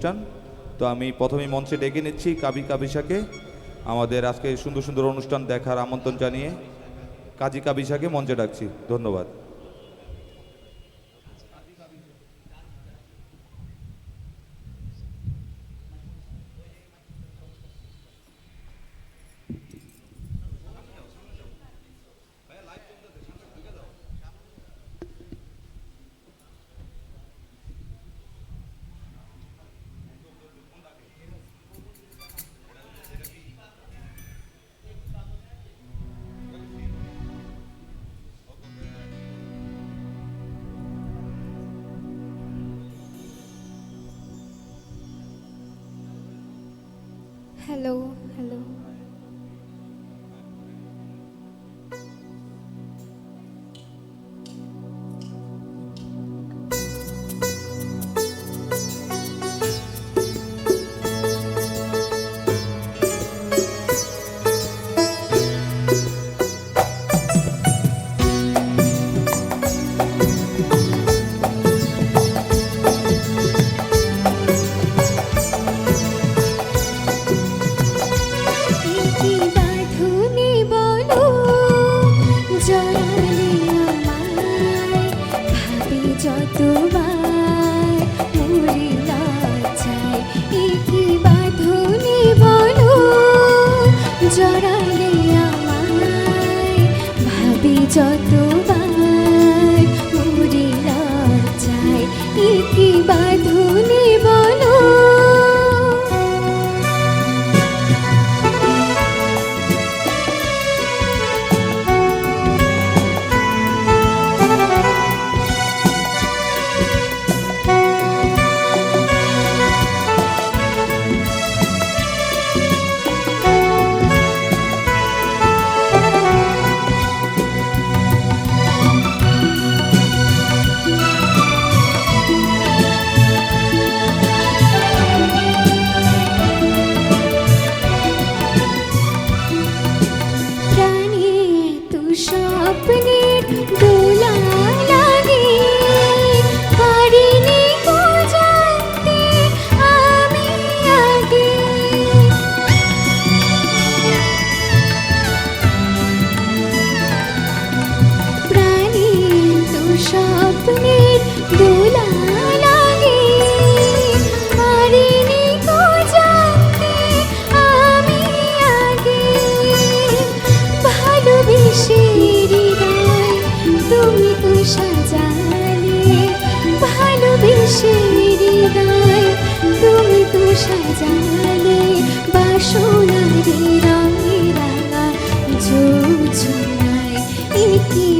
অনুষ্ঠান। তো আমি প্রথমেই মঞ্চে ডেকে নিচ্ছি কাবি কাবিসাকে আমাদের আজকে সুন্দর সুন্দর অনুষ্ঠান দেখার আমন্ত্রণ জানিয়ে কাজী কাবিসাকে মঞ্চে ডাকছি। ধন্যবাদ। hello hello. যতবার সাজালে বাসনারি রঙে রাঙা যোজনায় একই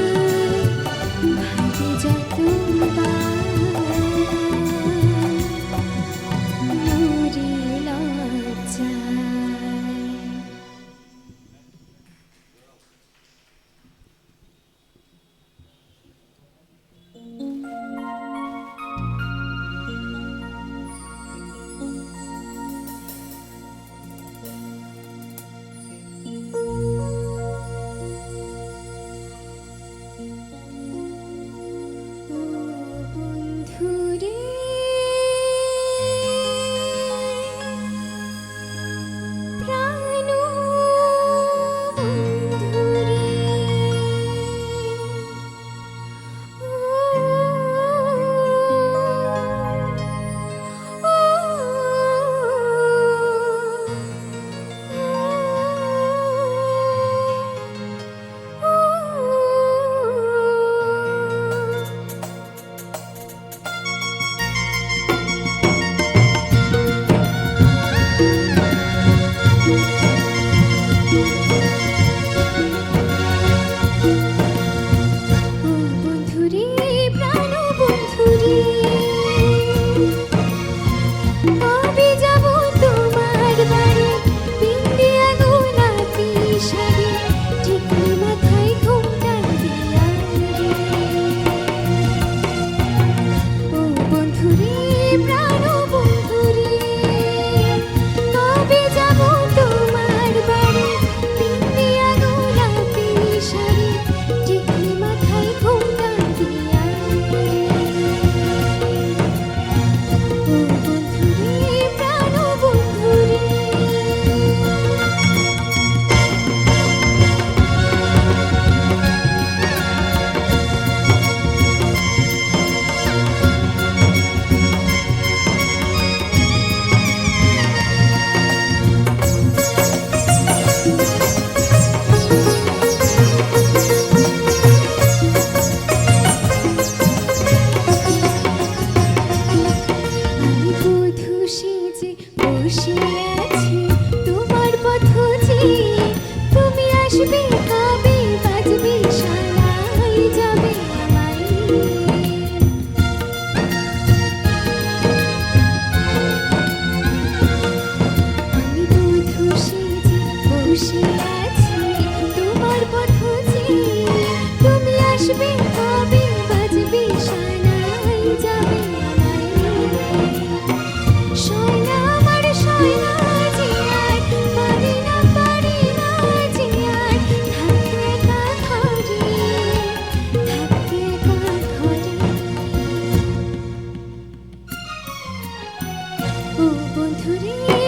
오, 본 토리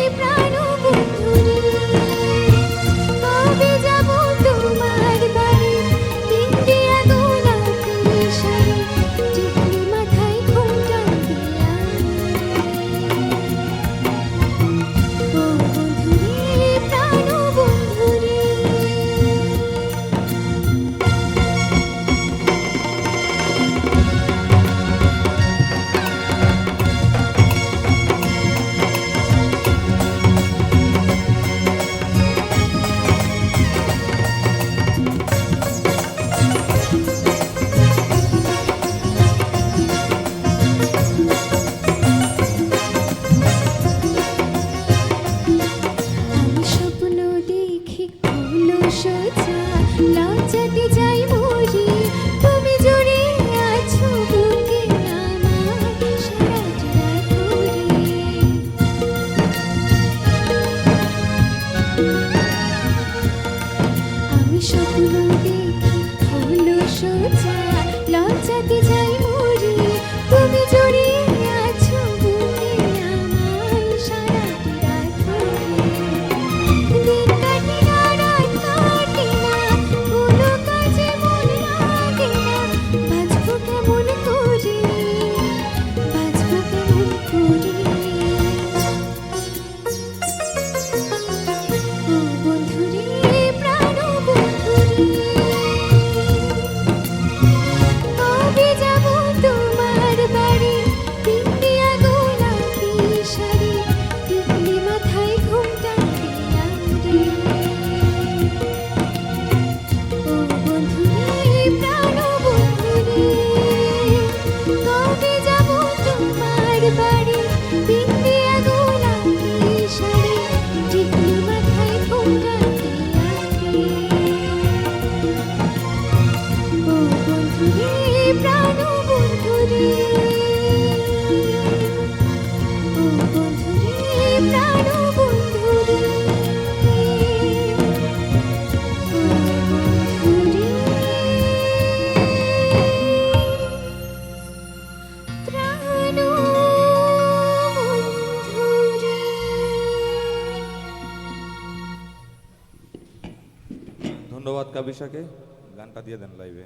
স্বপ্ন দেখি হলো সোজা ধন্যবাদ কাবিশাকে। গানটা দিয়ে দেন লাইভে